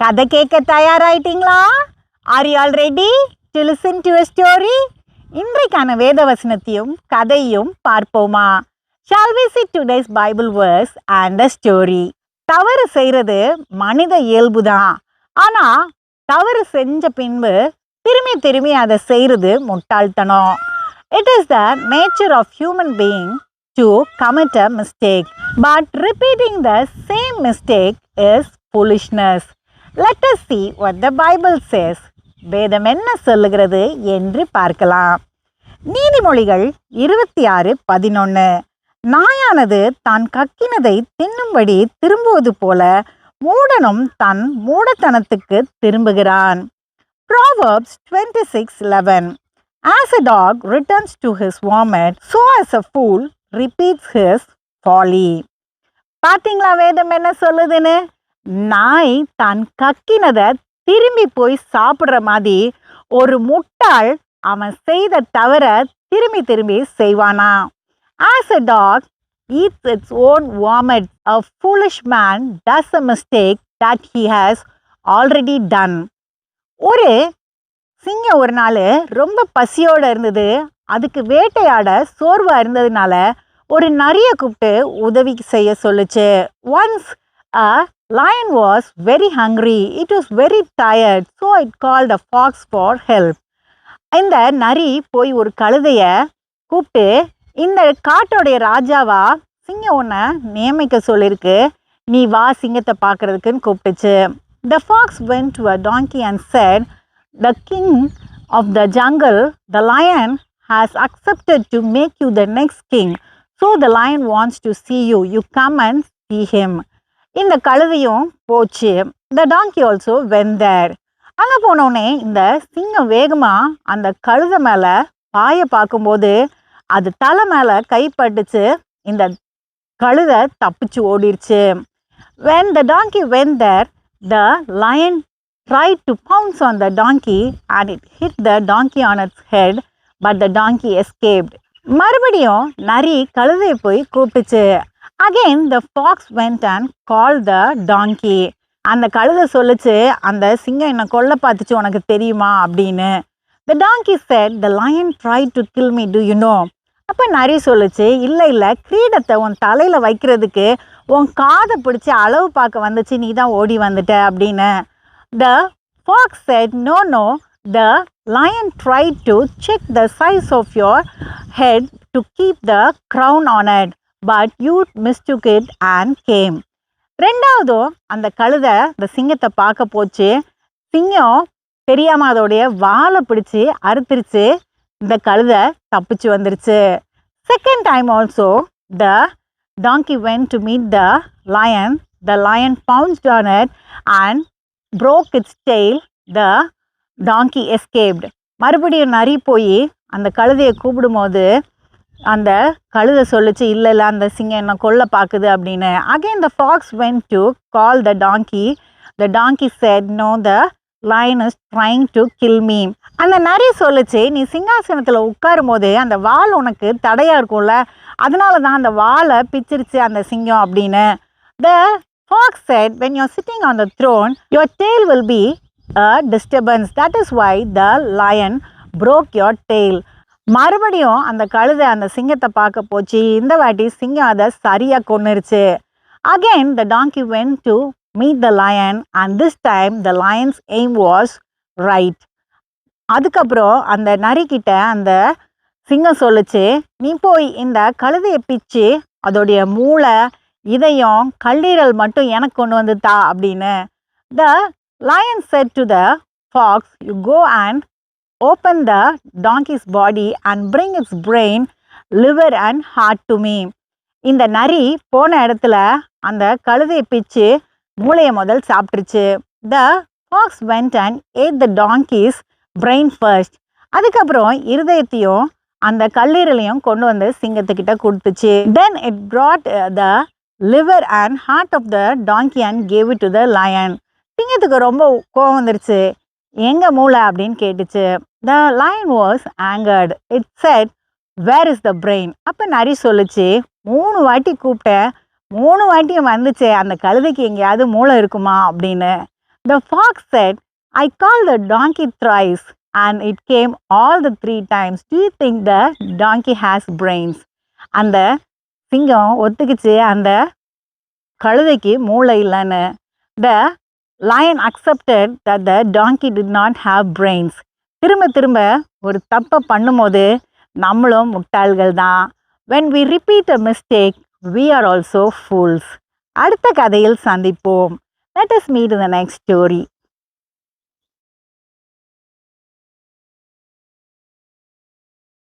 கதை கேட்க தயாராயிட்டீங்களா? Are you all ready to listen to story இன்றைக்கான வேத வசனத்தையும் கதையும் பார்ப்போமா? Shall we see today's Bible verse and a story தவறு செய்கிறது மனித இயல்பு தான் ஆனால் தவறு செஞ்ச பின்பு திரும்பி திரும்பி அதை செய்கிறது முட்டாள்தனம். It is the nature of human being to commit a mistake but repeating the same mistake is foolishness. Let us see what the bible வேதம் என்ன சொல்லுகிறது என்று பார்க்கலாம். நீதிமொழிகள் இருபத்தி ஆறு பதினொன்று நாயானது தான் கக்கினதை தின்னும்படி திரும்புவது போல மூடனும் தன் மூடத்தனத்துக்கு திரும்புகிறான். Proverbs twenty six eleven as a dog returns to his vomit so as a fool repeats his folly பார்த்தீங்களா வேதம் என்ன சொல்லுதுன்னு? நாய் தான் கக்கினதை திரும்பி போய் சாப்பிட்ற மாதிரி ஒரு முட்டாள் அவன் செய்த தவிர திரும்பி திரும்பி செய்வானா? As a dog eats its own vomit. A foolish man does a mistake that he has already done. ஒரு சிங்கம் ஒரு நாள் ரொம்ப பசியோடு இருந்தது. அதுக்கு வேட்டையாட சோர்வாக இருந்ததுனால ஒரு நரியை கூப்பிட்டு உதவி செய்ய சொல்லுச்சு. Once a lion was very hungry it was very tired so it called a fox for help இந்த நரி போய் ஒரு கழுதைய கூப்பிட்டு இந்த காட்டோடைய ராஜாவா? சிங்கம் ஒன்றை நியமிக்க சொல்லியிருக்கு நீ வா சிங்கத்தை பார்க்கறதுக்குன்னு கூப்பிட்டுச்சு. The fox went to a donkey and said the king of the jungle the lion has accepted to make you the next king so the lion wants to see you you come and see him. இந்த கழுதையும் போச்சு. த டாங்கி also வெந்தர் அங்கே போனோடனே இந்த சிங்கம் வேகமாக அந்த கழுதை மேலே பாய பார்க்கும்போது அது தலை மேலே கைப்பட்டுச்சு இந்த கழுதை தப்பிச்சு ஓடிடுச்சு when the donkey went there the lion lion to to on the donkey and it hit the donkey on its head but the donkey escaped மறுபடியும் நரி கழுதையை போய் கூப்பிட்டுச்சு. Again the fox went and call the donkey அந்த கழுதை சொல்லிச்சு அந்த சிங்கம் என்னை கொல்ல பார்த்துச்சு உனக்கு தெரியுமா? அப்படின்னு. The donkey said the lion try to kill me do you know அப்போ நரி சொல்லுச்சு இல்லை இல்லை கிரீடத்தை உன் தலையில் வைக்கிறதுக்கு உன் காதை பிடிச்சி அளவு பார்க்க வந்துச்சு நீ தான் ஓடி வந்துட்ட அப்படின்னு. The fox said no no the lion try to check the size of your head to keep the crown on it but you mistook it and came ரெண்டாவதும் அந்த கழுதை அந்த சிங்கத்தை பார்க்க போச்சு. சிங்கம் தெரியாமல் அதோடைய வாழை பிடிச்சி அறுத்துருச்சு. இந்த கழுதை தப்பிச்சு வந்துருச்சு. Second time also the donkey went to meet the lion the lion bounced on it and broke its tail the donkey escaped மறுபடியும் நரி போய் அந்த கழுதையை கூப்பிடும்போது அந்த கழுதை சொல்லுச்சு இல்லை இல்லை அந்த சிங்கம் என்ன கொல்ல பார்க்குது அப்படின்னு. Again the fox went to call the donkey the donkey said no the lion is trying to kill me அந்த நரி சொல்லுச்சு நீ சிங்காசனத்தில் உட்காரும் போது அந்த வால் உனக்கு தடையாக இருக்கும்ல அதனால தான் அந்த வாலை பிச்சிருச்சு அந்த சிங்கம் அப்படின்னு. The fox said when your sitting on the throne your tail will be a disturbance that is why the lion broke your tail. மறுபடியும் அந்த கழுதை அந்த சிங்கத்தை பார்க்க போச்சு. இந்த வாட்டி சிங்கம் அதை சரியாக கொன்னுருச்சு. Again the donkey went to meet the lion and this time the lion's aim was right அதுக்கப்புறம் அந்த நரிக்கிட்ட அந்த சிங்கம் சொல்லுச்சு நீ போய் இந்த கழுதையை பிச்சு அதோடைய மூளை இதயம் கல்லீரல் மட்டும் எனக்கு கொண்டு வந்து தா அப்படின்னு. The lion said to the fox you go and open the donkey's body and bring its brain liver and heart to me இந்த நரி போன இடத்துல அந்த கழுதையை பிச்சு மூளையை முதல் சாப்பிட்ருச்சு the fox went and ate the donkey's brain first அதுக்கப்புறம் இருதயத்தையும் அந்த கல்லீரலையும் கொண்டு வந்து சிங்கத்துக்கிட்ட கொடுத்துச்சு. Then it brought the liver and heart of the donkey and gave it to the lion சிங்கத்துக்கு ரொம்ப கோவம் வந்துருச்சு. எங்கே மூளை? அப்படின்னு கேட்டுச்சு. The lion was angered it said where is the brain அப்போ நரி சொல்லுச்சு மூணு வாட்டி கூப்பிட்டேன் மூணு வாட்டியும் வந்துச்சே அந்த கழுதைக்கு எங்கேயாவது மூளை இருக்குமா? அப்படின்னு. The fox said I call the donkey thrice and it came all the three times Do think the donkey has brains அந்த சிங்கம் ஒத்துக்குச்சு அந்த கழுதைக்கு மூளை இல்லைன்னு. The lion accepted the donkey did not have brains திரும்ப திரும்ப ஒரு தப்பை பண்ணும்போது நம்மளும் முட்டாள்கள் தான். When we repeat a mistake we are also fools அடுத்த கதையில் சந்திப்போம். Let us meet the next story